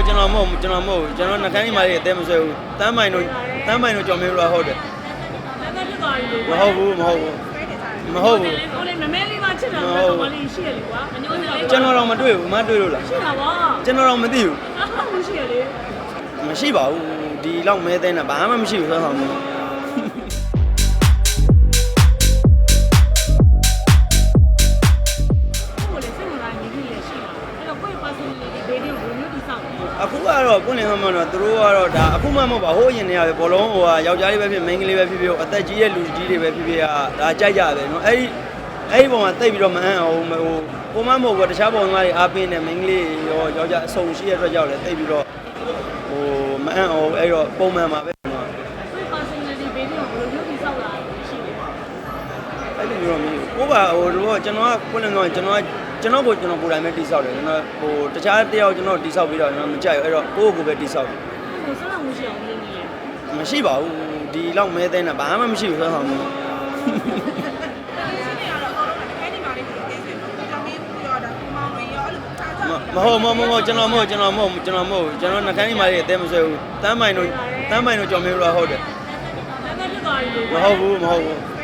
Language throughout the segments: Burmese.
ဟုတ်ကျွန်တော်မဟုတ်ဘူးကျွန်တော်မဟုတ်ဘူးကျွန်တော်နှခမ်းကြီးမာလေးအသေးမဆွဲဘူးတမ်းပိုင်တို့တမ်းပိုင်တို့ကြော်မင်းတို့ဟုတ်တယ်လည်းပဲဖြစ်သွားပြီလို့မဟုတ်ဘူးမဟုတ်ဘူးမဟုတ်ဘူးဟိုလေမမဲလေးမှချစ်တာလည်းကောင်မလေးရှိရလေကွာအညိုးစလေးကျွန်တော်တော့မတွေ့ဘူးမတွေ့လို့လားရှိတာပါကျွန်တော်တော့မသိဘူးဟုတ်ရှိရလေမရှိပါဘူးဒီလောက်မဲတဲ့နဲ့ဘာမှမရှိဘူးဆိုတော့ အခုကတော့ပွင့်လင်းမှန်တော့သူတို့ကတော့ဒါအခုမှမဟုတ်ပါဟိုးရင်တည်းကပဲဘောလုံးဟိုဟာယောက်ျားလေးပဲဖြစ်မိန်းကလေးပဲဖြစ်ဖြစ်အသက်ကြီးတဲ့လူကြီးတွေပဲဖြစ်ဖြစ်ကဒါကြိုက်ကြတယ်နော်အဲ့ဒီအဲ့ဒီပုံမှာတိတ်ပြီးတော့မအံ့အောင်ဟိုပုံမှန်မဟုတ်ဘူးတခြားပုံစံတွေအားပင်းတဲ့မိန်းကလေးရောယောက်ျားအဆုံရှိတဲ့အတွက်ကြောင့်လည်းတိတ်ပြီးတော့ဟိုမအံ့အောင်အဲ့တော့ပုံမှန်ပါပဲနော်ကိုယ့် personality ဘေးလေးကိုဘယ်လိုတိဆောက်လာလဲရှိတယ်အဲ့လိုမျိုးတော့မရှိဘူးကိုပါဟိုတို့ကျွန်တော်ကပွင့်လင်းတော့ကျွန်တော် ကကျွန်တော်ကိုကျွန်တော်ကိုယ်တိုင်ပဲတိဆောက်တယ်ကျွန်တော်ဟိုတခြားတယောက်ကျွန်တော်တိဆောက်ပြီးတော့ကျွန်တော်မကြိုက်ဘူးအဲ့တော့ကိုယ့်ကိုယ်ပဲတိဆောက်တယ်ကိုဆက်လောက်မှုရှိအောင်လုပ်နေတယ်မရှိပါဘူးဒီလောက်မဲတဲ့နဲ့ဘာမှမရှိဘူးဆိုတော့မဟုတ်မဟုတ်မဟုတ်ကျွန်တော်မဟုတ်ကျွန်တော်မဟုတ်ကျွန်တော်မဟုတ်ကျွန်တော်နှခမ်းကြီးမာလေးအသေးမဆွဲဘူးတမ်းပိုင်တို့တမ်းပိုင်တို့ကြော်မင်းတို့ဟုတ်တယ်လည်းပဲဖြစ်သွားပြီလို့မဟုတ်ဘူးမဟုတ်ဘူး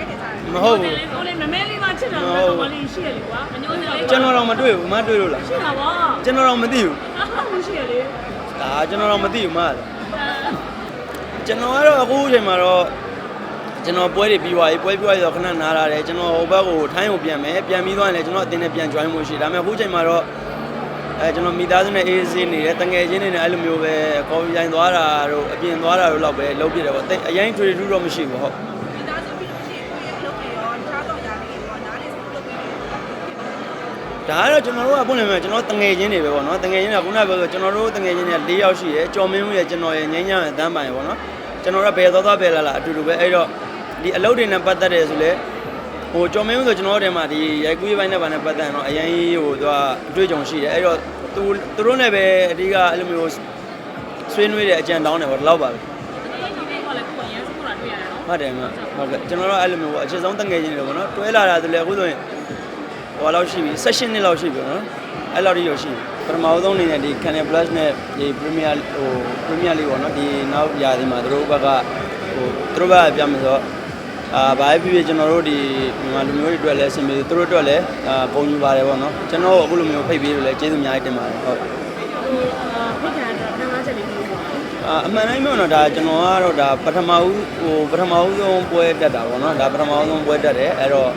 မဟုတ်ဘူးဟိုလေမမဲလေးမှချစ်တာလည်းကောင်မလေးရှိရလေကွာအညိုးစလေးကျွန်တော်တော့မတွေ့ဘူးမတွေ့လို့လားရှိတာပါကျွန်တော်တော့မသိဘူးဟုတ်ရှိရလေဒါကျွန်တော်တော့မသိဘူးမလားကျွန်တော်ကတော့အခုအချိန်မှာတော့ကျွန်တော်ပွဲတွေပြီးသွားပြီပွဲပြီးသွားပြီဆိုခဏနားလာတယ်ကျွန်တော်ဟိုဘက်ကိုထိုင်းကိုပြန်မယ်ပြန်ပြီးသွားရင်လည်းကျွန်တော်အတင်းနဲ့ပြန် join ဖို့ရှိတယ်ဒါပေမဲ့အခုအချိန်မှာတော့အဲကျွန်တော်မိသားစုနဲ့အေးဆေးနေတယ်တငယ်ချင်းတွေနဲ့အဲ့လိုမျိုးပဲကော်ဖီဆိုင်သွားတာတို့အပြင်သွားတာတို့လောက်ပဲလုပ်ပြတယ်ပေါ့တိတ်အရင်ထွေထူးတော့မရှိဘူးဟုတ် ဒါကတော့ကျွန်တော်တို့ကပုံနေမှာကျွန်တော်တငယ်ချင်းတွေပဲပေါ့နော်တငယ်ချင်းတွေကခုနကပြောဆိုကျွန်တော်တို့တငယ်ချင်းတွေက၄ယောက်ရှိတယ်ကြော်မင်းဦးရဲ့ကျွန်တော်ရဲ့ငိမ့်ညံ့ရဲ့တန်းပိုင်ပေါ့နော်ကျွန်တော်တို့ကဘယ်သွားသွားဘယ်လာလာအတူတူပဲအဲ့တော့ဒီအလုပ်တွေနဲ့ပတ်သက်တယ်ဆိုလဲဟိုကြော်မင်းဦးဆိုကျွန်တော်တို့ထဲမှာဒီရိုက်ကူးရေးပိုင်းနဲ့ဗာနဲ့ပတ်သက်တော့အရင်ဟိုသူကအတွေ့အကြုံရှိတယ်အဲ့တော့သူသူတို့နဲ့ပဲအဓိကအဲ့လိုမျိုးဆွေးနွေးတဲ့အကြံတောင်းတယ်ပေါ့ဒီလောက်ပါပဲဒီလိုမျိုးကလည်းကိုယ်ရန်စမှုတာတွေ့ရတယ်နော်ဟုတ်တယ်မဟုတ်ကဲ့ကျွန်တော်တို့အဲ့လိုမျိုးပေါ့အခြေဆုံးတငယ်ချင်းတွေပေါ့နော်တွဲလာတာဆိုလဲအခုဆိုရင် ဟိုလောက်ရှိပြီ16နှစ်လောက်ရှိပြီနော်အဲ့လောက်ထိရရှိပြီပထမဆုံးအနေနဲ့ဒီ Canal Plus နဲ့ဒီ Premier ဟို Premier လေးပေါ့နော်ဒီနောက်ရာသီမှာသူတို့ဘက်ကဟိုသူတို့ဘက်ကပြမယ်ဆိုတော့အာဘာပဲဖြစ်ဖြစ်ကျွန်တော်တို့ဒီမြန်မာလူမျိုးတွေအတွက်လည်းအဆင်ပြေသူတို့အတွက်လည်းအာပုံယူပါတယ်ပေါ့နော်ကျွန်တော်အခုလိုမျိုးဖိတ်ပေးလို့လည်းကျေးဇူးအများကြီးတင်ပါတယ်ဟုတ်ဟိုအာဖိတ်ခံတာခံစားချက်လေးပြောပါအာအမှန်တိုင်းပြောတော့ဒါကျွန်တော်ကတော့ဒါပထမဦးဟိုပထမဦးဆုံးပွဲတက်တာပေါ့နော်ဒါပထမဦးဆုံးပွဲတက်တယ်အဲ့တော့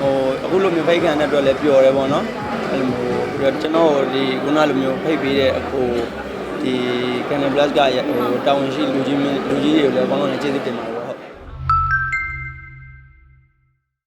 ဟိုအခုလိုမျိုးဖိတ်ခံတဲ့အတွက်လည်းပျော်တယ်ပေါ့နော်အဲ့လိုမျိုးပြီးတော့ကျွန်တော်ဒီခုနလိုမျိုးဖိတ်ပေးတဲ့ဟိုဒီ Canon Plus ကဟိုတာဝန်ရှိလူကြီးမင်းလူကြီးတွေကိုလည်းအကောင်းဆုံးကျေးဇူးတင်ပါတယ်